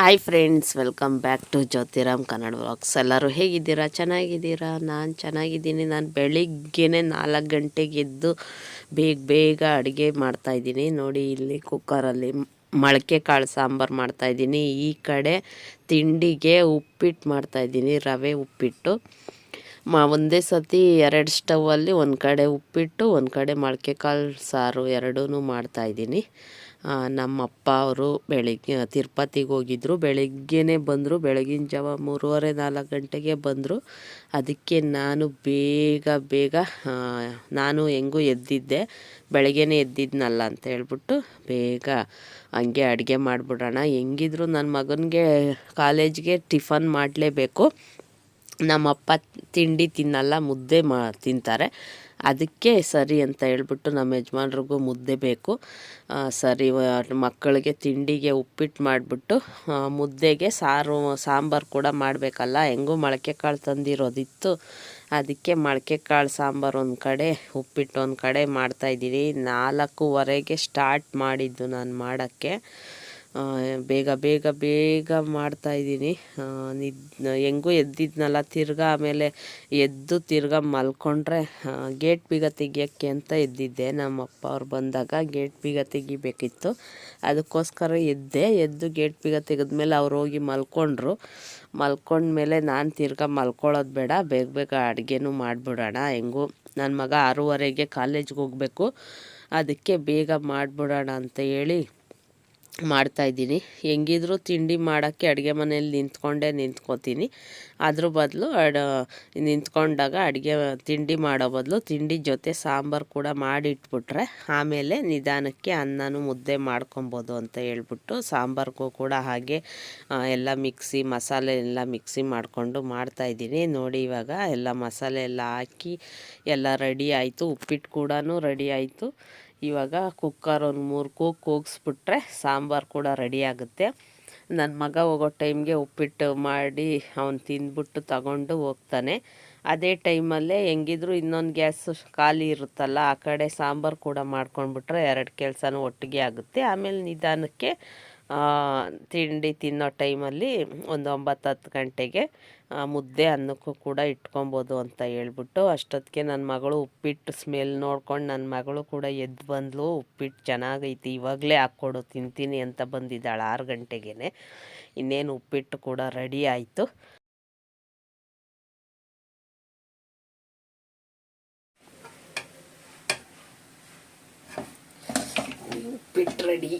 Hi friends welcome back to Jyothiram Kannada vlogs ಎಲ್ಲರೂ ಹೇಗಿದ್ದೀರಾ? ಚೆನ್ನಾಗಿದ್ದೀರಾ? ನಾನು ಚೆನ್ನಾಗಿದ್ದೀನಿ. ನಾನು ಬೆಳಿಗ್ಗೆನೆ ನಾಲ್ಕು ಗಂಟೆಗೆ ಎದ್ದು ಬೇಗ ಬೇಗ ಅಡುಗೆ ಮಾಡ್ತಾಯಿದ್ದೀನಿ ನೋಡಿ, ಇಲ್ಲಿ ಕುಕ್ಕರಲ್ಲಿ ಮೊಳಕೆ ಕಾಳು ಸಾಂಬಾರು ಮಾಡ್ತಾಯಿದ್ದೀನಿ ಈ ಕಡೆ ತಿಂಡಿಗೆ ಉಪ್ಪಿಟ್ಟು ಮಾಡ್ತಾಯಿದ್ದೀನಿ ರವೆ ಉಪ್ಪಿಟ್ಟು. ಮ, ಒಂದೇ ಸತಿ ಎರಡು ಸ್ಟವಲ್ಲಿ ಒಂದು ಕಡೆ ಉಪ್ಪಿಟ್ಟು, ಒಂದು ಕಡೆ ಮೊಳಕೆ ಕಾಳು ಸಾರು ಎರಡೂ ಮಾಡ್ತಾಯಿದ್ದೀನಿ ನಮ್ಮ ಅಪ್ಪ ಅವರು ಬೆಳಿಗ್ಗೆ ತಿರುಪತಿಗೆ ಹೋಗಿದ್ರು. ಬೆಳಗ್ಗೆನೇ ಬಂದರು. ಬೆಳಗಿನ ಜಾವ ಮೂರುವರೆ, ನಾಲ್ಕು ಗಂಟೆಗೆ ಬಂದರು. ಅದಕ್ಕೆ ನಾನು ಬೇಗ ಬೇಗ ನಾನು ಹೆಂಗೂ ಎದ್ದಿದ್ದೆ. ಬೆಳಗ್ಗೆನೇ ಎದ್ದಿದ್ನಲ್ಲ ಅಂತ ಹೇಳ್ಬಿಟ್ಟು ಬೇಗ ಹಂಗೆ ಅಡುಗೆ ಮಾಡಿಬಿಡೋಣ. ಹೆಂಗಿದ್ರು ನನ್ನ ಮಗನಿಗೆ ಕಾಲೇಜ್ಗೆ ಟಿಫನ್ ಮಾಡಲೇಬೇಕು. ನಮ್ಮಪ್ಪ ತಿಂಡಿ ತಿನ್ನಲ್ಲ, ಮುದ್ದೆ ಮಾ, ತಿಂತಾರೆ. ಅದಕ್ಕೆ ಸರಿ ಅಂತ ಹೇಳ್ಬಿಟ್ಟು ನಮ್ಮ ಯಜಮಾನ್ರಿಗೂ ಮುದ್ದೆ ಬೇಕು. ಸರಿ ಮಕ್ಕಳಿಗೆ ತಿಂಡಿಗೆ ಉಪ್ಪಿಟ್ಟು ಮಾಡಿಬಿಟ್ಟು ಮುದ್ದೆಗೆ ಸಾರು, ಸಾಂಬಾರು ಕೂಡ ಮಾಡಬೇಕಲ್ಲ, ಹೆಂಗೂ ಮೊಳಕೆ ಕಾಳು ತಂದಿರೋದಿತ್ತು. ಅದಕ್ಕೆ ಮೊಳಕೆ ಕಾಳು ಸಾಂಬಾರು ಒಂದು ಕಡೆ, ಉಪ್ಪಿಟ್ಟು ಒಂದು ಕಡೆ ಮಾಡ್ತಾಯಿದ್ದೀನಿ ನಾಲ್ಕೂವರೆಗೆ ಸ್ಟಾರ್ಟ್ ಮಾಡಿದ್ದು ನಾನು ಮಾಡೋಕ್ಕೆ. ಬೇಗ ಬೇಗ ಬೇಗ ಮಾಡ್ತಾಯಿದ್ದೀನಿ ನಿದ್, ಹೆಂಗೂ ಎದ್ದಿದ್ನಲ್ಲ, ತಿರ್ಗಾ ಆಮೇಲೆ ಎದ್ದು ತಿರ್ಗಾ ಮಲ್ಕೊಂಡ್ರೆ ಗೇಟ್ ಬೀಗ ತೆಗಿಯೋಕ್ಕೆ ಅಂತ ಎದ್ದಿದ್ದೆ. ನಮ್ಮ ಅಪ್ಪ ಅವ್ರು ಬಂದಾಗ ಗೇಟ್ ಬೀಗ ತೆಗಿಬೇಕಿತ್ತು. ಅದಕ್ಕೋಸ್ಕರ ಎದ್ದೆ, ಎದ್ದು ಗೇಟ್ ಬೀಗ ತೆಗೆದ್ಮೇಲೆ ಅವ್ರು ಹೋಗಿ ಮಲ್ಕೊಂಡ್ರು. ಮಲ್ಕೊಂಡ್ಮೇಲೆ ನಾನು ತಿರ್ಗಾ ಮಲ್ಕೊಳ್ಳೋದು ಬೇಡ, ಬೇಗ ಬೇಗ ಅಡುಗೆನೂ ಮಾಡಿಬಿಡೋಣ. ಹೆಂಗೂ ನನ್ನ ಮಗ ಆರೂವರೆಗೆ ಕಾಲೇಜ್ಗೆ ಹೋಗಬೇಕು. ಅದಕ್ಕೆ ಬೇಗ ಮಾಡಿಬಿಡೋಣ ಅಂತ ಹೇಳಿ ಮಾಡ್ತಾಯಿದ್ದೀನಿ ಹೆಂಗಿದ್ರು ತಿಂಡಿ ಮಾಡೋಕ್ಕೆ ಅಡುಗೆ ಮನೇಲಿ ನಿಂತ್ಕೊಂಡೇ ನಿಂತ್ಕೋತೀನಿ. ಅದ್ರ ಬದಲು ಅಡ, ನಿಂತ್ಕೊಂಡಾಗ ಅಡುಗೆ ತಿಂಡಿ ಮಾಡೋ ಬದಲು ತಿಂಡಿ ಜೊತೆ ಸಾಂಬಾರು ಕೂಡ ಮಾಡಿಟ್ಬಿಟ್ರೆ ಆಮೇಲೆ ನಿಧಾನಕ್ಕೆ ಅನ್ನನೂ ಮುದ್ದೆ ಮಾಡ್ಕೊಬೋದು ಅಂತ ಹೇಳ್ಬಿಟ್ಟು ಸಾಂಬಾರ್ಗೂ ಕೂಡ ಹಾಗೆ ಎಲ್ಲ ಮಿಕ್ಸಿ ಮಸಾಲೆ ಎಲ್ಲ ಮಿಕ್ಸಿ ಮಾಡಿಕೊಂಡು ಮಾಡ್ತಾಯಿದ್ದೀನಿ ನೋಡಿ ಇವಾಗ ಎಲ್ಲ ಮಸಾಲೆ ಎಲ್ಲ ಹಾಕಿ ಎಲ್ಲ ರೆಡಿ ಆಯಿತು. ಉಪ್ಪಿಟ್ಟು ಕೂಡ ರೆಡಿ ಆಯಿತು. ಇವಾಗ ಕುಕ್ಕರ್ ಒಂದು ಮೂರು ಕೂಗ್ ಕೂಗಿಸ್ಬಿಟ್ರೆ ಸಾಂಬಾರು ಕೂಡ ರೆಡಿ ಆಗುತ್ತೆ. ನನ್ನ ಮಗ ಹೋಗೋ ಟೈಮ್ಗೆ ಉಪ್ಪಿಟ್ಟು ಮಾಡಿ ಅವನು ತಿಂದ್ಬಿಟ್ಟು ತಗೊಂಡು ಹೋಗ್ತಾನೆ. ಅದೇ ಟೈಮಲ್ಲೇ ಹೆಂಗಿದ್ರು ಇನ್ನೊಂದು ಗ್ಯಾಸ್ ಖಾಲಿ ಇರುತ್ತಲ್ಲ, ಆ ಕಡೆ ಸಾಂಬಾರು ಕೂಡ ಮಾಡ್ಕೊಂಡ್ಬಿಟ್ರೆ ಎರಡು ಕೆಲಸನೂ ಒಟ್ಟಿಗೆ ಆಗುತ್ತೆ. ಆಮೇಲೆ ನಿಧಾನಕ್ಕೆ ತಿಂಡಿ ತಿನ್ನೋ ಟೈಮಲ್ಲಿ ಒಂದು ಒಂಬತ್ತು ಹತ್ತು ಗಂಟೆಗೆ ಮುದ್ದೆ ಅನ್ನಕ್ಕೂ ಕೂಡ ಇಟ್ಕೊಬೋದು ಅಂತ ಹೇಳ್ಬಿಟ್ಟು ಅಷ್ಟೊತ್ತಿಗೆ ನನ್ನ ಮಗಳು ಉಪ್ಪಿಟ್ಟು ಸ್ಮೆಲ್ ನೋಡ್ಕೊಂಡು ನನ್ನ ಮಗಳು ಕೂಡ ಎದ್ದು ಬಂದಳು ಉಪ್ಪಿಟ್ಟು ಚೆನ್ನಾಗೈತಿ, ಇವಾಗಲೇ ಹಾಕ್ಕೊಡು, ತಿಂತೀನಿ ಅಂತ ಬಂದಿದ್ದಾಳೆ ಆರು ಗಂಟೆಗೇ ಇನ್ನೇನು ಉಪ್ಪಿಟ್ಟು ಕೂಡ ರೆಡಿ ಆಯಿತು. ಉಪ್ಪಿಟ್ಟು ರೆಡಿ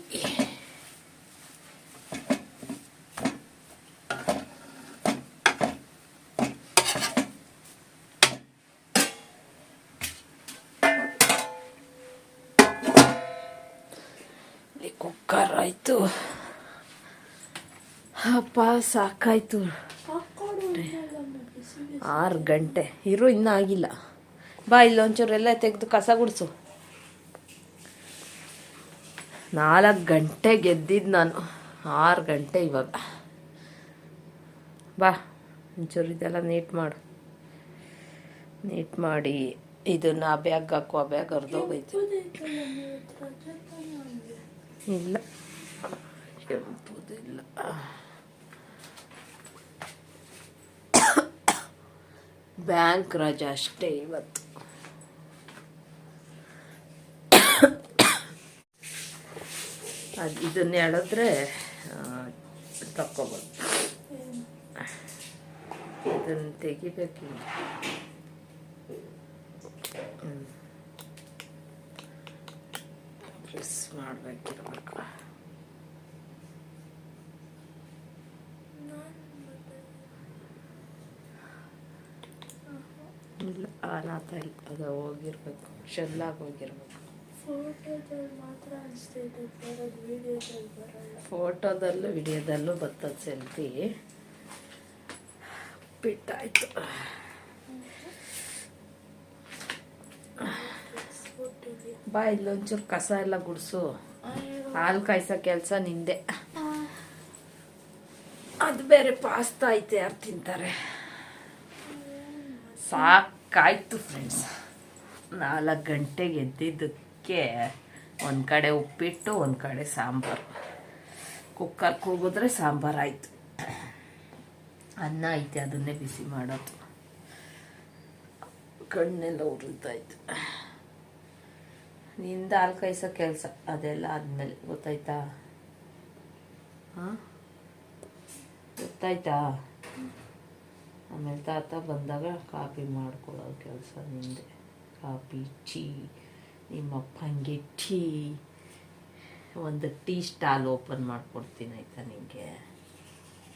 ಅಪ್ಪ, ಸಾಕಾಯ್ತು. ಆರು ಗಂಟೆ. ಇರು, ಇನ್ನೂ ಆಗಿಲ್ಲ. ಬಾ ಇಲ್ಲೊಂಚೂರೆಲ್ಲ ತೆಗೆದು ಕಸ ಗುಡಿಸು. ನಾಲ್ಕು ಗಂಟೆ ಗೆದ್ದಿದ್ದು ನಾನು. ಆರು ಗಂಟೆ ಇವಾಗ. ಬಾ, ಒಂಚೂರು ಇದೆಲ್ಲ ನೀಟ್ ಮಾಡು. ನೀಟ್ ಮಾಡಿ ಇದನ್ನ ಆ ಬ್ಯಾಗ್ ಹಾಕು, ಆ ಬ್ಯಾಗ್ ಹರಿದೋಗೈತೆ. ಇಲ್ಲ. ಕೆಂಪುದಿಲ್ಲ ಬ್ಯಾಂಕ್ ರಜೆ ಅಷ್ಟೇ ಇವತ್ತು ಅದು ಇದನ್ನ ಹೇಳಿದ್ರೆ ತಕ್ಕೊಬೋದು. ಇದನ್ನು ತೆಗಿಬೇಕು ಪ್ರೆಸ್ ಮಾಡಬೇಕಿರ್ಬೇಕು. ಇಲ್ಲ ಅದು ಹೋಗಿರ್ಬೇಕು ಶೆಲ್ಲಾಗಿ ಹೋಗಿರ್ಬೇಕು. ಫೋಟೋದಲ್ಲಿ ಮಾತ್ರ ಅನಿಸ್ತೈತೆ ಬರೋದು ವಿಡಿಯೋದಲ್ಲಿ ಬರಲ್ಲ. ಫೋಟೋದಲ್ಲೂ ವಿಡಿಯೋದಲ್ಲೂ ಬರ್ತದೆ ಸೆಲ್ಫಿ. ಬಿಟ್ಟಾಯ್ತು. ಬಾ ಇಲ್ಲೊಂಚೂರು ಕಸ ಎಲ್ಲ ಗುಡಿಸು. ಹಾಲು ಕಾಯ್ಸೋ ಕೆಲಸ ನಿಂದೆ. ಬೇರೆ ಪಾಸ್ತಾ ಐತೆ ಯಾರು ತಿಂತಾರೆ. ಸಾಕಾಯ್ತು ಫ್ರೆಂಡ್ಸ್ ನಾಲ್ಕು ಗಂಟೆಗೆ ಎದ್ದಿದ್ದಕ್ಕೆ ಒಂದು ಕಡೆ ಉಪ್ಪಿಟ್ಟು, ಒಂದು ಕಡೆ ಸಾಂಬಾರು. ಕುಕ್ಕರ್ ಕೂಗಿದ್ರೆ ಸಾಂಬಾರು ಆಯಿತು. ಅನ್ನ ಐತೆ, ಅದನ್ನೇ ಬಿಸಿ ಮಾಡೋದು. ಕಣ್ಣೆಲ್ಲ ಉರಿತಾಯ್ತು ನಿಂದ ಹಾಲು ಕಾಯಿಸೋ ಕೆಲಸ, ಅದೆಲ್ಲ ಆದಮೇಲೆ, ಗೊತ್ತಾಯ್ತಾ? ಹಾಂ? ಗೊತ್ತಾಯ್ತಾ? ಆಮೇಲೆ ತಾತ ಬಂದಾಗ ಕಾಪಿ ಮಾಡ್ಕೊಳ್ಳೋ ಕೆಲಸ ನಿಂದೆ. ಕಾಪಿ ಟೀ ನಿಮ್ಮಪ್ಪಂಗೆ ಟೀ. ಒಂದು ಟೀ ಸ್ಟಾಲ್ ಓಪನ್ ಮಾಡಿಕೊಡ್ತೀನಿ ಆಯ್ತಾ ನಿಮಗೆ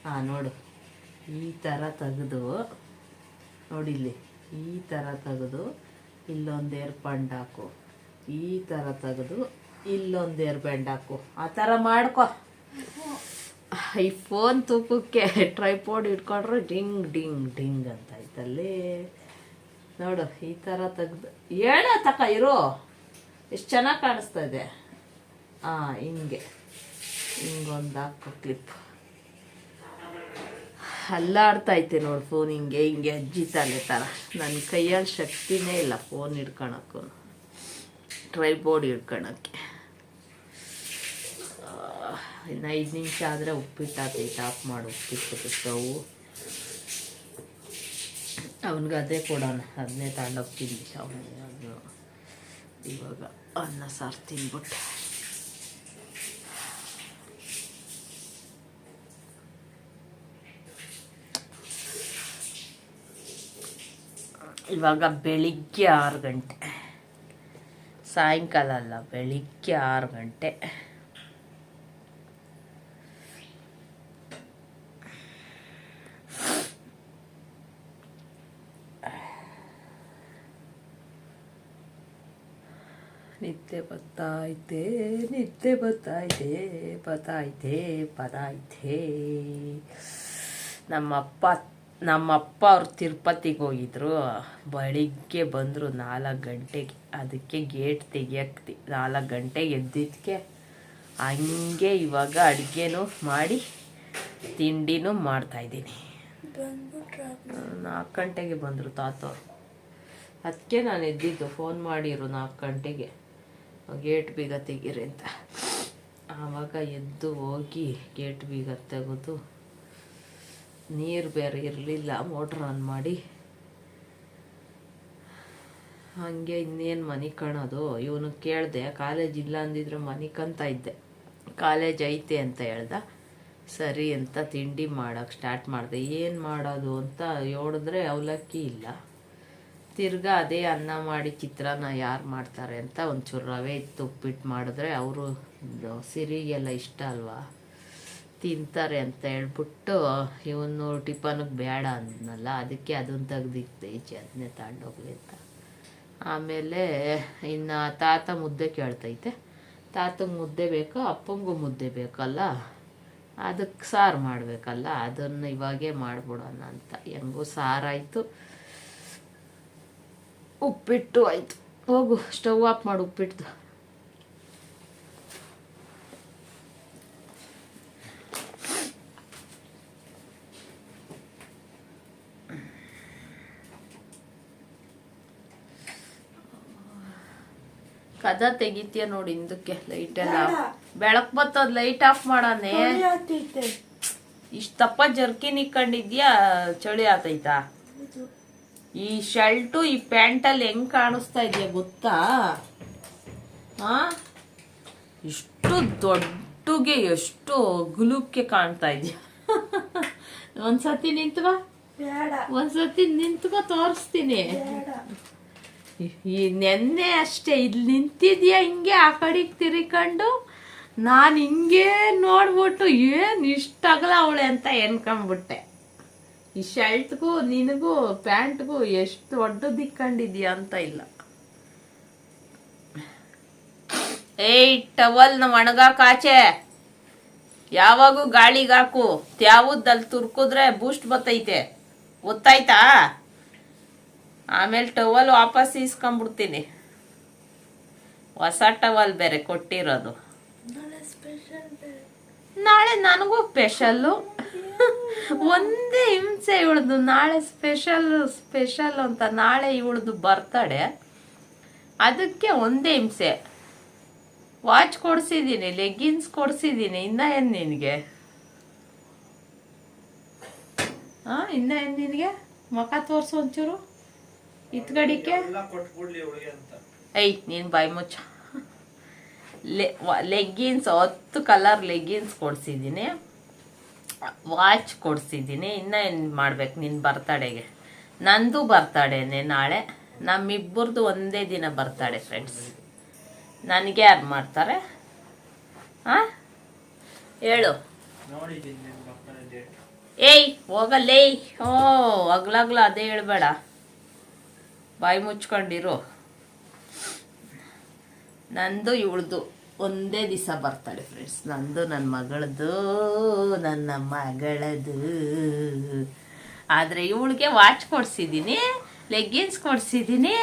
ಹಾಂ ನೋಡು. ಈ ಥರ ತೆಗೆದು ನೋಡಿಲ್ಲಿ ಈ ಥರ ತೆಗೆದು, ಇಲ್ಲೊಂದು ಏರ್ ಬಂಡ್ ಹಾಕು. ಈ ಥರ ತೆಗೆದು, ಇಲ್ಲೊಂದು ಏರ್ ಬ್ಯಾಂಡ್ ಹಾಕು. ಆ ಥರ ಮಾಡ್ಕೊ. ಈ ಫೋನ್ ತೂಕಕ್ಕೆ ಟ್ರೈಪೋಡ್ ಇಟ್ಕೊಂಡ್ರೆ ಡಿಂಗ್ ಡಿಂಗ್ ಡಿಂಗ್ ಅಂತ ಆಯ್ತಲ್ಲಿ ನೋಡು, ಈ ಥರ ತೆಗ್ದು, ಹೇಳ ತಕ, ಇರೋ. ಎಷ್ಟು ಚೆನ್ನಾಗಿ ಕಾಣಿಸ್ತಾ ಇದೆ. ಹಾಂ ಹಿಂಗೆ. ಹಿಂಗೊಂದು ಹಾಕು, ಕ್ಲಿಪ್. ಅಲ್ಲಾಡ್ತೈತೆ ನೋಡು ಫೋನ್ ಹಿಂಗೆ ಹಿಂಗೆ ಅಜ್ಜಿ ತಲೆ ಥರ ನನ್ನ ಕೈಯಲ್ಲಿ ಶಕ್ತಿನೇ ಇಲ್ಲ ಫೋನ್ ಹಿಡ್ಕೊಳಕ್ಕೂ. ಟ್ರೈಬೋರ್ಡ್ ಹಿಡ್ಕೊಳಕ್ಕೆ. ಇನ್ನು ಐದು ನಿಮಿಷ ಆದರೆ ಉಪ್ಪಿಟ್ಟು ಅದು ಟಾಪ್ ಮಾಡಿ ಉಪ್ಪಿಟ್ಟು ಸ್ಟವ್ ಅವನಿಗೆ ಅದೇ ಕೊಡೋಣ, ಅದನ್ನೇ ತಗೊಂಡೋಗ್ತೀನಿ. ಅವನಿಗೆ ಅದು ಇವಾಗ ಅನ್ನ, ಸಾರು ತಿನ್ಬಿಟ್ಟು. ಇವಾಗ ಬೆಳಿಗ್ಗೆ ಆರು ಗಂಟೆ. ಸಾಯಂಕಾಲ ಅಲ್ಲ, ಬೆಳಿಗ್ಗೆ ಆರು ಗಂಟೆ. ನಿದ್ದೆ ಬತ್ತಾಯ್ತೆ ನಿದ್ದೆ ಬತ್ತಾಯ್ತೆ ಬತ್ತಾಯ್ತೆ ಬತ್ತಾಯ್ತೆ ನಮ್ಮಪ್ಪ ನಮ್ಮಪ್ಪ ಅವ್ರು ತಿರುಪತಿಗೆ ಹೋಗಿದ್ರು. ಬೆಳಿಗ್ಗೆ ಬಂದರು ನಾಲ್ಕು ಗಂಟೆಗೆ. ಅದಕ್ಕೆ ಗೇಟ್ ತೆಗಿಯಕ್ಕೆ ನಾಲ್ಕು ಗಂಟೆಗೆ ಎದ್ದಿದ್ದಕ್ಕೆ ಹಂಗೆ ಇವಾಗ ಅಡುಗೆನೂ ಮಾಡಿ ತಿಂಡಿನೂ ಮಾಡ್ತಾಯಿದ್ದೀನಿ ನಾಲ್ಕು ಗಂಟೆಗೆ ಬಂದರು ತಾತವ್ರು. ಅದಕ್ಕೆ ನಾನು ಎದ್ದಿದ್ದು. ಫೋನ್ ಮಾಡಿರು ನಾಲ್ಕು ಗಂಟೆಗೆ. ಗೇಟ್ ಬೀಗ ತೆಗೀರಿ ಅಂತ. ಆವಾಗ ಎದ್ದು ಹೋಗಿ ಗೇಟ್ ಬೀಗ ತೆಗೆದು ನೀರು ಬೇರೆ ಇರಲಿಲ್ಲ ಮೋಟ್ರ್ ಆನ್ ಮಾಡಿ. ಹಾಗೆ ಇನ್ನೇನು ಮನೆ ಕಾಣೋದು? ಇವನು ಕೇಳಿದೆ, ಕಾಲೇಜ್ ಇಲ್ಲ ಅಂದಿದ್ರೆ ಮನೆ ಕಂತ ಇದ್ದೆ. ಕಾಲೇಜ್ ಐತೆ ಅಂತ ಹೇಳ್ದ. ಸರಿ ಅಂತ ತಿಂಡಿ ಮಾಡೋಕ್ಕೆ ಸ್ಟಾರ್ಟ್ ಮಾಡಿದೆ. ಏನು ಮಾಡೋದು ಅಂತ ಹೇಳಿದ್ರೆ ಅವಲಕ್ಕಿ ಇಲ್ಲ. ತಿರ್ಗಾ ಅದೇ ಅನ್ನ ಮಾಡಿ ಚಿತ್ರಾನ್ನ ಯಾರು ಮಾಡ್ತಾರೆ ಅಂತ ಒಂಚೂರು ರವೆ ಇತ್ತು, ಉಪ್ಪಿಟ್ಟು ಮಾಡಿದ್ರೆ ಅವರು ಸಿರಿಗೆಲ್ಲ ಇಷ್ಟ ಅಲ್ವಾ? ತಿಂತಾರೆ ಅಂತ ಹೇಳ್ಬಿಟ್ಟು, ಇವನು ಟಿಫನ್ಗೆ ಬೇಡ ಅಂದ್ನಲ್ಲ, ಅದಕ್ಕೆ ಅದನ್ನು ತೆಗ್ದಿಕ್ತೆ ಈಚೆ ಅದನ್ನೇ ತಗೊಂಡೋಗ್ಲಿ ಅಂತ. ಆಮೇಲೆ, ಇನ್ನು ತಾತ ಮುದ್ದೆ ಕೇಳ್ತೈತೆ. ತಾತಂಗೆ ಮುದ್ದೆ ಬೇಕು, ಅಪ್ಪಂಗೂ ಮುದ್ದೆ ಬೇಕಲ್ಲ ಅದಕ್ಕೆ ಸಾರು ಮಾಡಬೇಕಲ್ಲ, ಅದನ್ನು ಇವಾಗೇ ಮಾಡಿಬಿಡೋಣ ಅಂತ. ಹೆಂಗೂ ಸಾರಾಯಿತು ಉಪ್ಪಿಟ್ಟು ಆಯಿತು. ಹೋಗು ಸ್ಟವ್ ಆಫ್ ಮಾಡು ಉಪ್ಪಿಟ್ಟು ಕದ ತೆಗಿತೀಯ ನೋಡಿ ಹಿಂದಕ್ಕೆ ಲೈಟ್ ಎಲ್ಲ. ಬೆಳಕ್ ಬತ್ತದ್ ಲೈಟ್ ಆಫ್ ಮಾಡಾನೆ. ಇಷ್ಟಪ್ಪ ಆಗ್ತೈತೆ. ಇಷ್ಟ ತಪ್ಪ ಜರ್ಕಿನ್ ಇಕ್ಕೊಂಡಿದ್ಯಾ? ಚಳಿ ಆತೈತಾ ಈ ಶರ್ಟು ಈ ಪ್ಯಾಂಟಲ್ಲಿ ಹೆಂಗ್ ಕಾಣಿಸ್ತಾ ಇದೆಯಾ ಗೊತ್ತಾ? ಹಾ ಇಷ್ಟು ದೊಡ್ಡಗೆ ಎಷ್ಟು ಗುಲುಕ್ಕೆ ಕಾಣ್ತಾ ಇದೆಯಾ? ಒಂದ್ಸತಿ ನಿಂತು ಬೇಡ. ಒಂದ್ಸತಿ ನಿಂತ್ಕೋ ತೋರಿಸ್ತೀನಿ. ಈ ನೆನ್ನೆ ಅಷ್ಟೇ ಇಲ್ಲಿ ನಿಂತಿದ್ಯಾ ಹಿಂಗೆ ಆ ಕಡೆಗೆ ತಿರ್ಕೊಂಡು? ನಾನು ಹಿಂಗೆ ನೋಡ್ಬಿಟ್ಟು ಏನು ಇಷ್ಟಾಗಲ್ಲ ಅವಳೆ ಅಂತ ಎನ್ಕೊಂಬಿಟ್ಟೆ. ಈ ಶರ್ಟ್ಗೂ ನಿನಗೂ ಪ್ಯಾಂಟ್ಗೂ ಎಷ್ಟು ದೊಡ್ಡ ಇಕ್ಕೊಂಡಿದ್ಯಾ ಅಂತ ಇಲ್ಲ. ಏಯ್ ಟವಲ್ನ ಒಣಗಾಕ ಆಚೆ. ಯಾವಾಗೂ ಗಾಳಿಗಾಕು ತ್ಯಾವುದಲ್ಲಿ ತುರ್ಕುದ್ರೆ ಬೂಸ್ಟ್ ಬತ್ತೈತೆ. ಗೊತ್ತಾಯ್ತಾ ಆಮೇಲೆ ಟವಲ್ ವಾಪಸ್ ಇಸ್ಕೊಂಡ್ಬಿಡ್ತೀನಿ ಹೊಸ ಟವಲ್ ಬೇರೆ ಕೊಟ್ಟಿರೋದು. ನಾಳೆ ನನಗೂ ಸ್ಪೆಷಲ್ಲು. ಒಂದೇ ಹಿಂಸೆ ಇವಳದು. ನಾಳೆ ಸ್ಪೆಷಲ್ ಸ್ಪೆಷಲ್ ಅಂತ ನಾಳೆ ಇವಳದು ಬರ್ತಡೆ ಅದಕ್ಕೆ ಒಂದೇ ಹಿಂಸೆ. ವಾಚ್ ಕೊಡ್ಸಿದ್ದೀನಿ ಲೆಗ್ಗಿನ್ಸ್ ಕೊಡ್ಸಿದ್ದೀನಿ ಇನ್ನ ಏನ್ ನಿನಗೆ? ಹಾ ಇನ್ನ ಏನ್ ನಿನಗೆ? ಮುಖ ತೋರ್ಸು ಒಂಚೂರು. ಇತ್ಗಡಿಕೆ? ಐ ನೀನ್ ಬಾಯಿ ಮುಚ್ಚ. ಲೆಗ್ಗಿನ್ಸ್ ಹತ್ತು ಕಲರ್ ಲೆಗ್ಗಿನ್ಸ್ ಕೊಡ್ಸಿದ್ದೀನಿ ವಾಚ್ ಕೊಡ್ಸಿದ್ದೀನಿ. ಇನ್ನೂ ಏನು ಮಾಡ್ಬೇಕು ನಿನ್ನ ಬರ್ತಡೇಗೆ ನಂದು ಬರ್ತಡೇನೆ ನಾಳೆ. ನಮ್ಮಿಬ್ಬರದು ಒಂದೇ ದಿನ ಬರ್ತಡೆ ಫ್ರೆಂಡ್ಸ್ ನನಗೆ ಯಾರು ಮಾಡ್ತಾರೆ? ಹಾಂ ಹೇಳು. ಏಯ್ ಹೋಗಲ್ಲೇ. ಓ ಅಗ್ಲಾಗ್ಲ ಅದೇ ಹೇಳ್ಬೇಡ. ಬಾಯಿ ಮುಚ್ಕೊಂಡಿರು. ನಂದು ಇವಳ್ದು. ಒಂದೇ ದಿವಸ ಬರ್ತಾಳೆ ಫ್ರೆಂಡ್ಸ್ ನಂದು ನನ್ನ ಮಗಳದು ನನ್ನ ಮಗಳದು ಆದರೆ ಇವಳಿಗೆ ವಾಚ್ ಕೊಡ್ಸಿದ್ದೀನಿ ಲೆಗ್ಗಿನ್ಸ್ ಕೊಡ್ಸಿದ್ದೀನಿ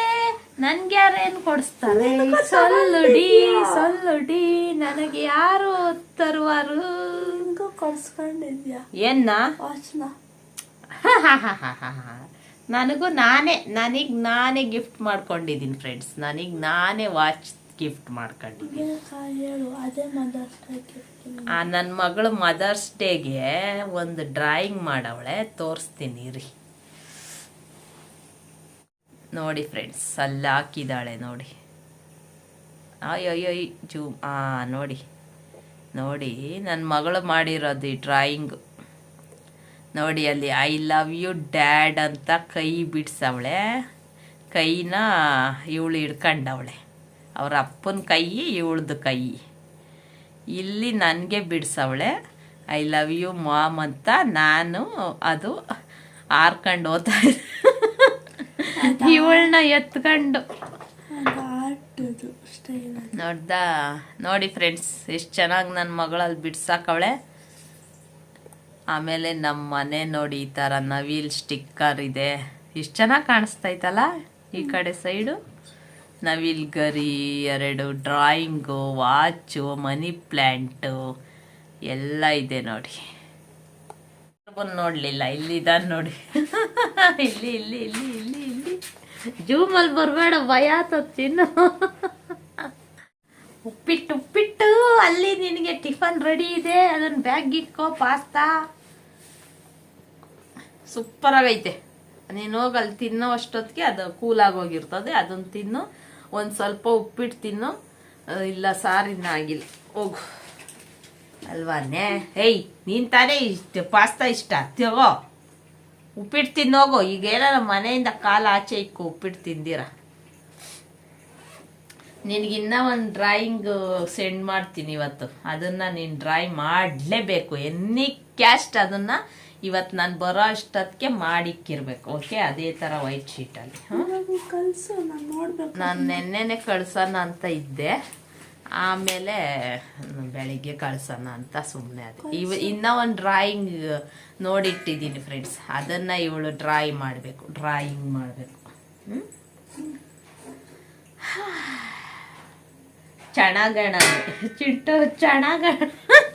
ನನ್ಗೆ ಯಾರೇನು ಕೊಡಿಸ್ತಾರೆ? ಸೊಲ್ಲುಡಿ ಸೊಲ್ಲುಡಿ ನನಗೆ ಯಾರು ತರುವಾರು? ಕೊಡಿಸ್ಕೊಂಡಿದ್ಯಾ? ವಾಚ್ನ ನನಗೂ ನಾನೇ ನನಗೆ ನಾನೇ ಗಿಫ್ಟ್ ಮಾಡ್ಕೊಂಡಿದ್ದೀನಿ ಫ್ರೆಂಡ್ಸ್ ನನಗೆ ನಾನೇ ವಾಚ್ ಗಿಫ್ಟ್ ಮಾಡ್ಕೊಂಡಿದ್ದೀನಿ ಆ ನನ್ನ ಮಗಳು ಮದರ್ಸ್ ಡೇಗೆ ಒಂದು ಡ್ರಾಯಿಂಗ್ ಮಾಡವಳೆ ತೋರಿಸ್ತೀನಿ ರೀ ನೋಡಿ ಫ್ರೆಂಡ್ಸ್ ಅಲ್ಲಿ ಹಾಕಿದ್ದಾಳೆ ನೋಡಿ. ಅಯ್ಯೋ ಜೂ ಆ ನೋಡಿ. ನೋಡಿ ನನ್ನ ಮಗಳು ಮಾಡಿರೋದು ಈ ಡ್ರಾಯಿಂಗು ನೋಡಿ ಅಲ್ಲಿ ಐ ಲವ್ ಯು ಡ್ಯಾಡ್ ಅಂತ ಕೈ ಬಿಡ್ಸವಳೆ. ಕೈನ ಇವಳು ಹಿಡ್ಕೊಂಡವಳೆ. ಅವ್ರ ಅಪ್ಪನ ಕೈ ಇವಳದ ಕೈ. ಇಲ್ಲಿ ನನಗೆ ಬಿಡ್ಸವಳೆ. ಐ ಲವ್ ಯು ಮಾಮ್ ಅಂತ ನಾನು ಅದು ಹಾರ್ಕೊಂಡು ಹೋಗ್ತಾ ಇವಳನ್ನ ಎತ್ಕೊಂಡು. ನೋಡ್ದ? ನೋಡಿ ಫ್ರೆಂಡ್ಸ್ ಎಷ್ಟು ಚೆನ್ನಾಗಿ ನನ್ನ ಮಗಳಲ್ಲಿ ಬಿಡ್ಸಾಕವಳೆ. ಆಮೇಲೆ ನಮ್ಮ ಮನೆ ನೋಡಿ ಈ ಥರ ನವೀಲ್ ಸ್ಟಿಕ್ಕರ್ ಇದೆ. ಎಷ್ಟು ಚೆನ್ನಾಗಿ ಕಾಣಿಸ್ತೈತಲ್ಲ ಈ ಕಡೆ ಸೈಡು ನವಿಲ್ ಗರಿ ಎರಡು ಡ್ರಾಯಿಂಗು, ವಾಚು, ಮನಿ ಪ್ಲ್ಯಾಂಟು ಎಲ್ಲ ಇದೆ ನೋಡಿ. ಬಂದು ನೋಡಲಿಲ್ಲ ಇಲ್ಲಿದ್ದಾನೆ ನೋಡಿ. ಇಲ್ಲಿ ಇಲ್ಲಿ ಇಲ್ಲಿ ಇಲ್ಲಿ ಇಲ್ಲಿ. ಜೂಮಲ್ಲಿ ಬರಬೇಡ, ಭಯ ತಿನ್ನು ಉಪ್ಪಿಟ್ಟು ಉಪ್ಪಿಟ್ಟು, ಅಲ್ಲಿ ನಿನಗೆ ಟಿಫನ್ ರೆಡಿ ಇದೆ. ಅದನ್ನ ಬ್ಯಾಗ್ ಇಟ್ಕೋ, ಪಾಸ್ತಾ. ಸೂಪರ್ ಆಗೈತೆ ನೀನು ಹೋಗಿ ಅಲ್ಲಿ ತಿನ್ನೋ ಅಷ್ಟೊತ್ತಿಗೆ ಅದು ಕೂಲಾಗಿ ಹೋಗಿರ್ತದೆ ಅದನ್ನು ತಿನ್ನು. ಒಂದು ಸ್ವಲ್ಪ ಉಪ್ಪಿಟ್ಟು ತಿನ್ನು. ಇಲ್ಲ, ಸಾರಿನ ಆಗಿಲ್ಲ. ಹೋಗು. ಅಲ್ವಾನೆ? ಏಯ್, ನೀನು ತಾನೇ ಇಷ್ಟ, ಪಾಸ್ತಾ ಇಷ್ಟ? ತಗೋ. ಉಪ್ಪಿಟ್ಟು ತಿನ್ನೋಗು ಈಗ ಏನಾರ ಮನೆಯಿಂದ ಕಾಲು ಆಚೆ ಇಕ್ಕು ಉಪ್ಪಿಟ್ಟು ತಿಂದಿರ. ನಿನಗಿನ್ನ ಒಂದು ಡ್ರಾಯಿಂಗ್ ಸೆಂಡ್ ಮಾಡ್ತೀನಿ ಇವತ್ತು. ಅದನ್ನು ನೀನು ಡ್ರಾಯಿಂಗ್ ಮಾಡಲೇಬೇಕು. ಎನಿ ಕ್ಯಾಸ್ಟ್ ಅದನ್ನು ಇವತ್ತು ನಾನು ಬರೋ ಅಷ್ಟೊತ್ತಿಗೆ ಮಾಡಿಕ್ಕಿರ್ಬೇಕು ಓಕೆ ಅದೇ ಥರ ವೈಟ್ ಶೀಟಲ್ಲಿ ಕಲ್ಸು ನಾನು ನೋಡ್ಬೇಕು. ನಾನು ನೆನ್ನೆನೆ ಕಳ್ಸೋಣ ಅಂತ ಇದ್ದೆ. ಆಮೇಲೆ ಬೆಳಿಗ್ಗೆ ಕಳ್ಸೋಣ ಅಂತ ಸುಮ್ಮನೆ ಅದು. ಇವ ಇನ್ನೂ ಒಂದು ಡ್ರಾಯಿಂಗ್ ನೋಡಿಟ್ಟಿದ್ದೀನಿ ಫ್ರೆಂಡ್ಸ್ ಅದನ್ನು ಇವಳು ಡ್ರಾಯ್ ಮಾಡಬೇಕು ಡ್ರಾಯಿಂಗ್ ಮಾಡಬೇಕು. ಚಣಗಣ ಚಿಟ್ಟು ಚಣಗಣ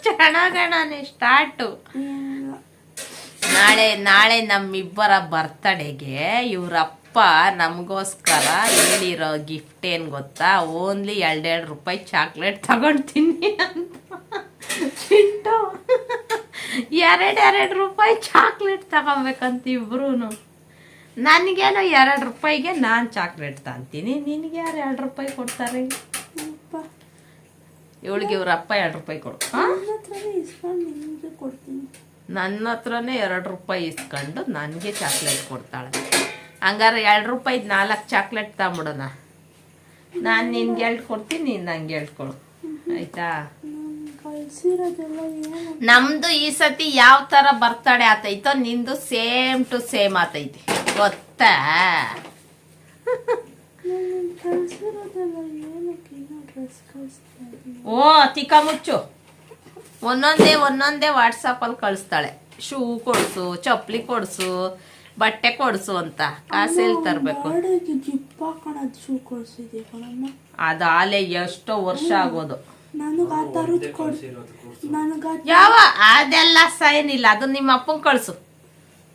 ಚಣಗಣನೆ ಸ್ಟಾರ್ಟು ನಾಳೆ ನಾಳೆ ನಮ್ಮಿಬ್ಬರ ಬರ್ತಡೆಗೆ ಇವರಪ್ಪ ನಮಗೋಸ್ಕರ ಹೇಳಿರೋ ಗಿಫ್ಟ್ ಏನು ಗೊತ್ತಾ? ಓನ್ಲಿ ಎರಡೆರಡು ರೂಪಾಯಿ ಚಾಕ್ಲೇಟ್ ತಗೊಳ್ತೀನಿ ಅಂತ. ಚಿಂಟು ಎರಡೆರಡು ರೂಪಾಯಿ ಚಾಕ್ಲೇಟ್ ತಗೊಬೇಕಂತ ಇಬ್ರು ನನಗೇನೋ ಎರಡು ರೂಪಾಯಿಗೆ ನಾನು ಚಾಕ್ಲೇಟ್ ತಗೊಂತೀನಿ ನಿನಗೆ ಯಾರು ಎರಡು ರೂಪಾಯಿ ಕೊಡ್ತಾರೆ? ಇವಳಿಗೆ ಇವ್ರ ಎರಡು ರೂಪಾಯಿ ಕೊಡು. ಕೊಡ್ತೀನಿ. ನನ್ನ ಹತ್ರನೇ ಎರಡು ರೂಪಾಯಿ ಇಸ್ಕೊಂಡು ನನಗೆ ಚಾಕ್ಲೇಟ್ ಕೊಡ್ತಾಳೆ. ಹಂಗಾರೆ ಎರಡು ರೂಪಾಯಿ ನಾಲ್ಕು ಚಾಕ್ಲೇಟ್ ತಗೊಂಬಿಡೋಣ. ನಾನು ನಿನ್ಗೆ ಎರಡು ಕೊಡ್ತೀನಿ ನೀನು ನಂಗೆ ಹೇಳ್ಕೊಳು ಕೊಡು ಆಯ್ತಾ? ನಮ್ದು ಈ ಸತಿ ಯಾವ ಥರ ಬರ್ತಡೆ ಆತೈತೋ ನಿಂದು ಸೇಮ್ ಟು ಸೇಮ್ ಆತೈತಿ. ಗೊತ್ತಾ? ಓ ತಿಕ್ಕ ಮುಚ್ಚು. ಒಂದೊಂದೇ ಒಂದೊಂದೇ ವಾಟ್ಸಪ್ಪಲ್ಲಿ ಕಳಿಸ್ತಾಳೆ. ಶೂ ಕೊಡ್ಸು ಚಪ್ಪಲಿ ಕೊಡ್ಸು ಬಟ್ಟೆ ಕೊಡ್ಸು ಅಂತ. ಕಾಸೆಲ್ಲಿ ತರಬೇಕು? ಅದು ಆಲೆ ಎಷ್ಟೋ ವರ್ಷ ಆಗೋದು. ನನಗೆ ಆ ಥರದ್ದು ಕೊಡ್ ನನಗೆ ಯಾವ? ಅದೆಲ್ಲ ಸೈನ್ ಇಲ್ಲ ಅದು ನಿಮ್ಮ ಅಪ್ಪನ್ ಕಳಿಸು.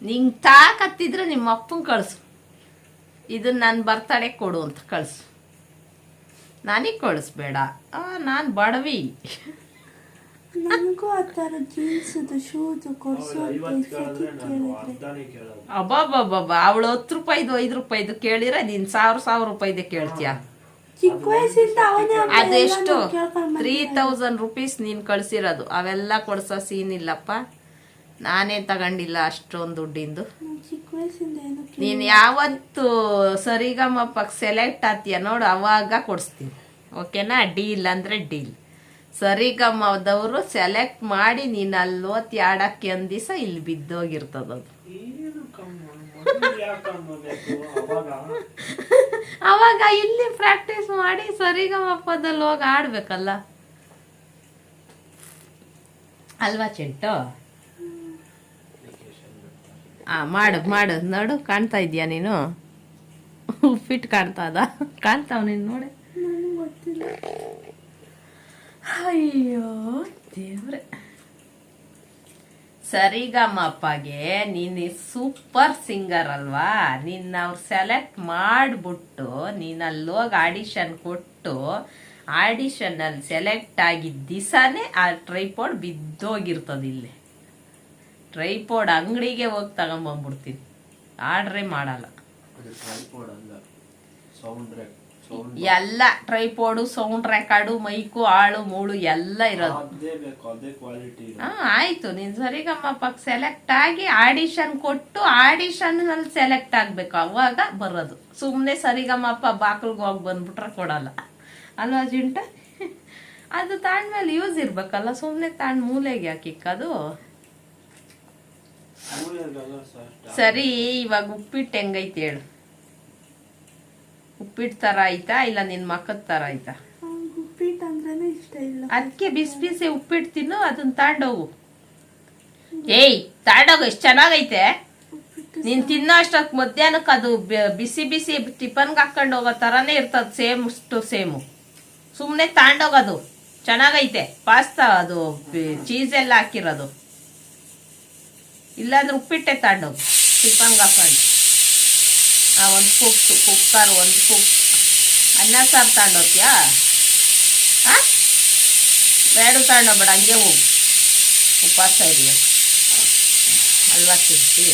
ನಿಂಗೆ ತಾಕತ್ತಿದ್ರೆ ನಿಮ್ಮ ಅಪ್ಪನ್ ಕಳಿಸು. ಇದು ನನ್ನ ಬರ್ತಡೆ ಕೊಡು ಅಂತ ಕಳಿಸು. ನನಗೆ ಕಳಿಸ್ಬೇಡ ನಾನು ಬಡವಿ. ನನಗೂ ಆ ಥರ ಜೀನ್ಸದು ಶೂದು ಕೊಡಿಸು ಅಬ್ಬಬ್ಬಬ್ಬ ಅವಳು ಹತ್ತು ರೂಪಾಯಿದು ಐದು ರೂಪಾಯಿದು ಕೇಳಿರ ನೀನು ಸಾವಿರ ಸಾವಿರ ರೂಪಾಯಿದು ಕೇಳ್ತೀಯ? ಚಿಕ್ಕ ವಯಸ್ಸಿಂದ ಅವನೇ ಅದೆಷ್ಟು? ತ್ರೀ ತೌಸಂಡ್ ರುಪೀಸ್ ನೀನು ಕಳ್ಸಿರೋದು. ಅವೆಲ್ಲ ಕೊಡ್ಸೋ ಸೀನ್ ಇಲ್ಲಪ್ಪ. ನಾನೇ ತಗೊಂಡಿಲ್ಲ ಅಷ್ಟೊಂದು ದುಡ್ಡಿಂದು. ನೀನ್ ಯಾವತ್ತು ಸರಿಗಮಪ್ಪಕ್ಕೆ ಸೆಲೆಕ್ಟ್ ಆತೀಯ ನೋಡು ಅವಾಗ ಕೊಡಿಸ್ತೀನಿ. ಓಕೆನಾ ಡೀಲ್ ಅಂದರೆ ಡೀಲ್ ಸರಿಗಮದವರು ಸೆಲೆಕ್ಟ್ ಮಾಡಿ ನೀನು ಅಲ್ಲಿ ಓತಿ ಆಡಕ್ಕೆ ಒಂದು ದಿವಸ ಇಲ್ಲಿ ಬಿದ್ದೋಗಿರ್ತದದು ಅವಾಗ? ಅವಾಗ ಇಲ್ಲಿ ಪ್ರಾಕ್ಟೀಸ್ ಮಾಡಿ ಸರಿಗಮಪ್ಪದಲ್ಲಿ ಹೋಗಿ ಆಡ್ಬೇಕಲ್ಲ. ಅಲ್ವಾ ಚೆಂಟು? ಆ ಮಾಡು ಮಾಡು. ನೋಡು ಕಾಣ್ತಾ ಇದೀಯಾ ನೀನು? ಉಪ್ಪಿಟ್ಟು ಕಾಣ್ತಾ ಅದ? ಕಾಣ್ತಾವ ನೀನು ನೋಡಿ. ನನಗೆ ಗೊತ್ತಿಲ್ಲ. ಅಯ್ಯೋ ದೇವ್ರೆ. ಸರಿಗಮಪ್ಪಗೆ ನೀನು ಸೂಪರ್ ಸಿಂಗರ್ ಅಲ್ವಾ? ನಿನ್ನ ಅವ್ರು ಸೆಲೆಕ್ಟ್ ಮಾಡಿಬಿಟ್ಟು ನೀನು ಅಲ್ಲಿ ಹೋಗಿ ಆಡಿಷನ್ ಕೊಟ್ಟು ಆಡಿಷನಲ್ಲಿ ಸೆಲೆಕ್ಟ್ ಆಗಿದ್ದ ದಿವಸನೇ ಆ ಟ್ರೈಪೋಡ್ ಬಿದ್ದೋಗಿರ್ತದೆ ಇಲ್ಲಿ. ಟ್ರೈಪೋಡ್ ಅಂಗಡಿಗೆ ಹೋಗಿ ತಗೊಂಬಂದ್ಬಿಡ್ತೀನಿ ಆರ್ಡ್ರೇ ಮಾಡಲ್ಲ. ಸೌಂಡ್ ಎಲ್ಲ ಟ್ರೈಪೋಡು ಸೌಂಡ್ ರೆಕಾರ್ಡು ಮೈಕು ಆಳು ಮೂಳು ಎಲ್ಲ ಇರೋದು. ಹಾ ಆಯ್ತು. ನೀನ್ ಸರಿಗಮ್ಮಪ್ಪಕ್ಕೆ ಸೆಲೆಕ್ಟ್ ಆಗಿ ಆಡಿಷನ್ ಕೊಟ್ಟು ಆಡಿಷನ್ನಲ್ಲಿ ಸೆಲೆಕ್ಟ್ ಆಗ್ಬೇಕು. ಅವಾಗ ಬರೋದು. ಸುಮ್ಮನೆ ಸರಿಗಮ್ಮಪ್ಪ ಬಾಕಲ್ಗೆ ಹೋಗಿ ಬಂದ್ಬಿಟ್ರೆ ಕೊಡಲ್ಲ. ಅಲ್ವಾ ಜಿಂಟ? ಅದು ತಾಂಡ್ಮೇಲೆ ಯೂಸ್ ಇರ್ಬೇಕಲ್ಲ ಸುಮ್ಮನೆ ತಾಂಡ್ ಮೂಲೆಗೆ ಹಾಕಿಕ್ಕದು ಸರಿ ಇವಾಗ ಉಪ್ಪಿಟ್ಟು ಹೆಂಗೈತೆ ಹೇಳು. ಉಪ್ಪಿಟ್ಟು ತರ ಆಯ್ತಾ ಇಲ್ಲ ನಿನ್ ಮಕ್ಕದ ತರ ಆಯ್ತಾ ಉಪ್ಪಿಟ್ಟು ಅಂದ್ರೆ ಇಷ್ಟ ಇಲ್ಲ. ಅದಕ್ಕೆ ಬಿಸಿ ಬಿಸಿ ಉಪ್ಪಿಟ್ಟು ತಿನ್ನು ಅದನ್ನ ತಾಂಡೋಗು. ಏಯ್ ತಾಂಡೋಗು ಎಷ್ಟು ಚೆನ್ನಾಗೈತೆ. ನೀನು ನೀನ್ ತಿನ್ನೋ ಅಷ್ಟೊತ್ತು ಮಧ್ಯಾಹ್ನಕ್ಕೆ ಅದು ಬಿಸಿ ಬಿಸಿ ಟಿಫನ್ಗೆ ಹಾಕೊಂಡು ಹೋಗೋ ಥರನೇ ಇರ್ತದೆ ಸೇಮ್ ಟು ಸೇಮು. ಸುಮ್ಮನೆ ತಾಂಡೋಗೋದು ಚೆನ್ನಾಗೈತೆ. ಪಾಸ್ತಾ ಅದು ಚೀಸ್ ಎಲ್ಲ ಹಾಕಿರೋದು. ಇಲ್ಲಾಂದ್ರೆ ಉಪ್ಪಿಟ್ಟೆ ತಾಂಡೋಗು. ಟಿಫನ್ಗೆ ಹಾಕೊಂಡು ಒಂದು ಕುಕ್ಸು ಕುಕ್ಕರ್ ಒಂದು ಕುಕ್ ಅನ್ನ ಸಾರು ತಗೊಂಡೋಗ್ತೀಯಾ? ಹಾಂ ಬೇಡ ತಗೊಂಡೋಗ್ಬೇಡ, ಹಂಗೆ ಹೋಗು. ಉಪವಾಸ ಇದೆಯಾ ಅಲ್ವಾ ತಿರ್ತಿ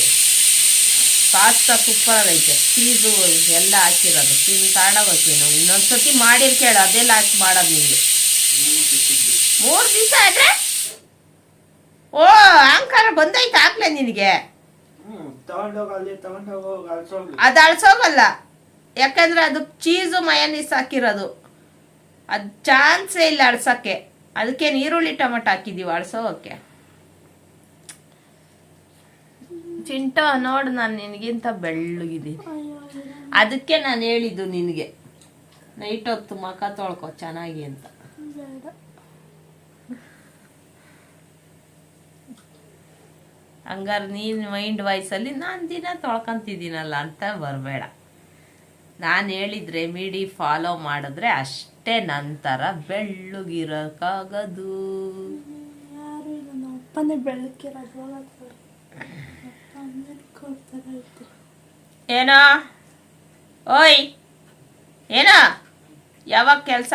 ಪಾಸ್ತಾ ಸೂಪರ್ ಐತೆ. ಚೀಸು ಎಲ್ಲ ಹಾಕಿರೋದು. ಚೀಸ್ ತಗೊಂಡೋಗೋಕೆ ನಾವು ಇನ್ನೊಂದು ಸರ್ತಿ ಮಾಡಿರ್ ಕೇಳು. ಅದೇ ಲಾಸ್ಟ್ ಮಾಡೋದು ನಿಮಗೆ ಮೂರು ದಿವಸ ಆದರೆ? ಓ, ಅಹಂಕಾರ ಬಂದೈತೆ ಆಗ್ಲೇ ನಿನಗೆ. ಅದು ಅಳ್ಸೋಗಲ್ಲ. ಯಾಕಂದ್ರೆ ಅದು ಚೀಸು ಮಯನೀಸ್ ಹಾಕಿರೋದು. ಅದ್ ಚಾನ್ಸೇ ಇಲ್ಲ ಅಳ್ಸಕ್ಕೆ. ಅದಕ್ಕೆ ಈರುಳ್ಳಿ ಟೊಮೆಟೊ ಹಾಕಿದೀವಿ ಅಳ್ಸೋಕೆ ಚಿಂಟೋ ನೋಡು ನಾನು ನಿನಗಿಂತ ಬೆಳ್ಳಗಿದ್ದೀನಿ ಅದಕ್ಕೆ ನಾನು ಹೇಳಿದ್ದು ನಿನಗೆ. ನೈಟ್ ಹೊತ್ತು ಮಕ ತೊಳ್ಕೊ ಚೆನ್ನಾಗಿ ಅಂತ ಬೇಡ ಹಂಗಾರೆ ನೀನು ಮೈಂಡ್ ವಾಯ್ಸಲ್ಲಿ ನಾನು ದಿನ ತೊಳ್ಕೊತಿದ್ದೀನಲ್ಲ ಅಂತ ಬರಬೇಡ. ನಾನು ಹೇಳಿದ ರೆಮಿಡಿ ಫಾಲೋ ಮಾಡಿದ್ರೆ ಅಷ್ಟೇ ನಂತರ ಬೆಳ್ಳಗಿರೋಕ್ಕಾಗದು ಏನೋ? ಓಯ್! ಏನೋ? ಯಾವಾಗ ಕೆಲಸ?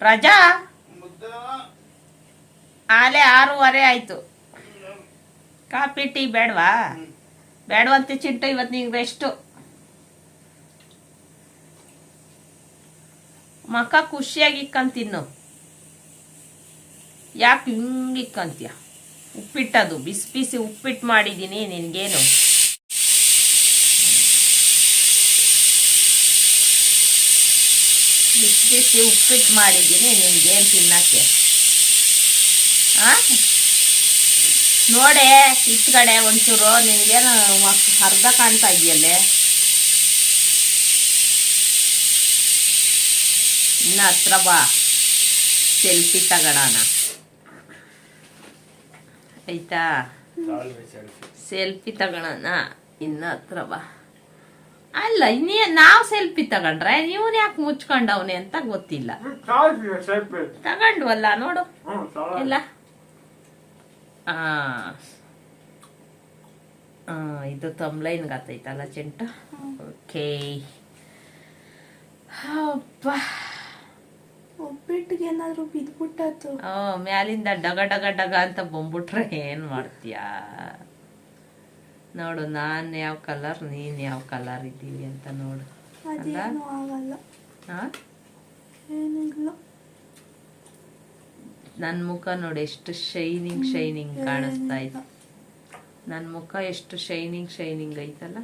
ರಜಾ? ಆಲೆ ಆರೂವರೆ ಆಯ್ತು. ಕಾಫಿ, ಟೀ ಬೇಡವಾ? ಬೇಡವಂತ ಚಿಂಟು ಇವತ್ತು ನಿಂಗೆ ರೆಸ್ಟು ಮಕ್ಕ ಖುಷಿಯಾಗಿ ಇಕ್ಕಂತ ತಿನ್ನು. ಯಾಕೆ ಹಿಂಗೆ ಇಕ್ಕಂತೀಯ? ಉಪ್ಪಿಟ್ಟದು ಬಿಸಿ ಬಿಸಿ ಉಪ್ಪಿಟ್ಟು ಮಾಡಿದ್ದೀನಿ ನಿನಗೇನು. ಬಿಸಿ ಬಿಸಿ ಉಪ್ಪಿಟ್ಟು ಮಾಡಿದ್ದೀನಿ ನಿನಗೇನು ತಿನ್ನಕ್ಕೆ? ಆ? ನೋಡೆ ಇಟ್ಕಡೆ ಒಂಚೂರು ನಿನಗೇನು ಅರ್ಧ ಕಾಣ್ತಾ ಇದೆಯಲ್ಲೇ. ಇನ್ನು ಹತ್ರ ಬಾ ಸೆಲ್ಫಿ ತಗೋಣ ಆಯ್ತಾ? ಸೆಲ್ಫಿ ತಗೋಣ ಇನ್ನು ಹತ್ರ ಬಾ. ಅಲ್ಲ ಇನ್ನೇ ನಾವು ಸೆಲ್ಫಿ ತಗೊಂಡ್ರೆ ನೀವು ಯಾಕೆ ಮುಚ್ಕೊಂಡವನೆ ಅಂತ ಗೊತ್ತಿಲ್ಲ. ತಗೊಂಡ್ವಲ್ಲ ನೋಡು. ಇಲ್ಲ ಇದು ತಮ್ಲೈನ್ಗೆ ಆತೈತಲ್ಲ ಚೆಂಟ? ಓಕೆ ಅಪ್ಪ ಒಬ್ಬಿಟ್ಟಿಗೆ ಏನಾದರೂ ಬಿದ್ಬಿಟ್ಟಾತು ಮ್ಯಾಲಿಂದ ಡಗ ಡಗ ಡಗ ಅಂತ ಬಂದ್ಬಿಟ್ರೆ ಏನು ಮಾಡ್ತೀಯಾ? ನೋಡು ನಾನು ಯಾವ ಕಲರ್ ನೀನು ಯಾವ ಕಲರ್ ಇದ್ದೀವಿ ಅಂತ ನೋಡು. ಅದೇನು ಆಗಲ್ಲ. ಹಾಂ ಏನಿಲ್ಲ. ನನ್ನ ಮುಖ ನೋಡಿ ಎಷ್ಟು ಶೈನಿಂಗ್ ಶೈನಿಂಗ್ ಕಾಣಿಸ್ತಾ ಇದೆ. ನನ್ನ ಮುಖ ಎಷ್ಟು ಶೈನಿಂಗ್ ಶೈನಿಂಗ್ ಐತಲ್ಲ?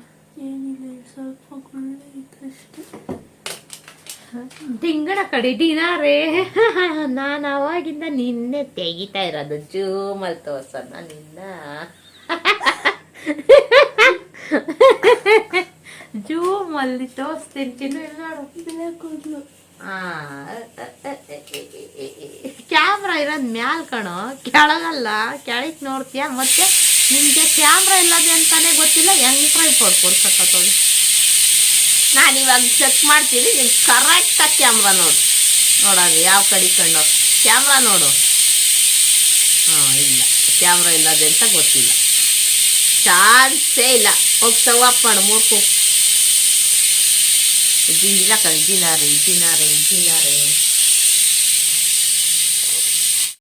ತಿಂಗಳ ಕಡೆ ದಿನಾರೇ. ನಾನು ಅವಾಗಿಂದ ನಿನ್ನೆ ತೆಗಿತಾ ಇರೋದು. ಜೂಮಲ್ ತೋರ್ಸೋಣ ನಿನ್ನ. ಜೂಮಲ್ಲಿ ತೋರಿಸ್ತೀನಿ. ಚಿನ್ನು ಕೂದಲು ಕ್ಯಾಮ್ರಾ ಇರೋದು ಮ್ಯಾಲ್ ಕಣೋ, ಕೆಳಗಲ್ಲ, ಕೆಳಗೆ ನೋಡ್ತೀಯ? ಮತ್ತೆ ನಿಮಗೆ ಕ್ಯಾಮ್ರಾ ಇಲ್ಲದೆ ಅಂತಾನೆ ಗೊತ್ತಿಲ್ಲ, ಹೆಂಗ್ ಟ್ರೈ ಕೊಡ್ಕೊಡ್ಸಕ್ಕತ್ತೋದು ನಾನು ಇವಾಗ ಚೆಕ್ ಮಾಡ್ತೀನಿ ನೀನು ಕರೆಕ್ಟಾಗಿ ಕ್ಯಾಮ್ರಾ ನೋಡು. ನೋಡೋದು ಯಾವ ಕಡೆ ಕಂಡು. ಕ್ಯಾಮ್ರಾ ನೋಡು. ಹಾಂ, ಇಲ್ಲ. ಕ್ಯಾಮ್ರಾ ಇಲ್ಲದೆ ಅಂತ ಗೊತ್ತಿಲ್ಲ. ಚಾನ್ಸೇ ಇಲ್ಲ. ಹೋಗಿ ಸ್ಟವ್ ಆಫ್ ಮಾಡು Regina ka, Regina, Regina, Regina, Regina.